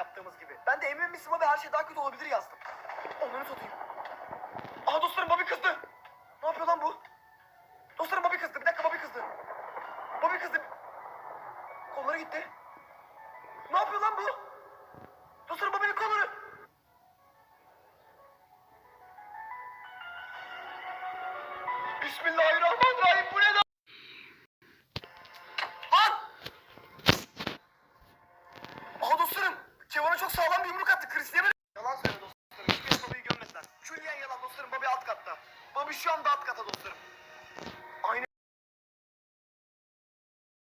yaptığımız gibi. Ben de emin misin Bobby her şey daha kötü olabilir yazdım. Onları satayım. Aha dostlarım Bobby kızdı. Ne yapıyor lan bu? Dostlarım Bobby kızdı. Bir dakika Bobby kızdı. Bobby kızdı. Kolları gitti. Ne yapıyor lan bu? Dostlarım Bobby'nin kolları. Bismillahirrahmanirrahim. Bu ne lan? Lan! Aha dostlarım. Kevin'a çok sağlam bir yumruk attı. Chris niye böyle? Yalan söyle dostlarım. Hiçbir Bobby'yi gömmediler. Külliyen yalan dostlarım. Bobby alt katta. Bobby şu anda alt katta dostlarım.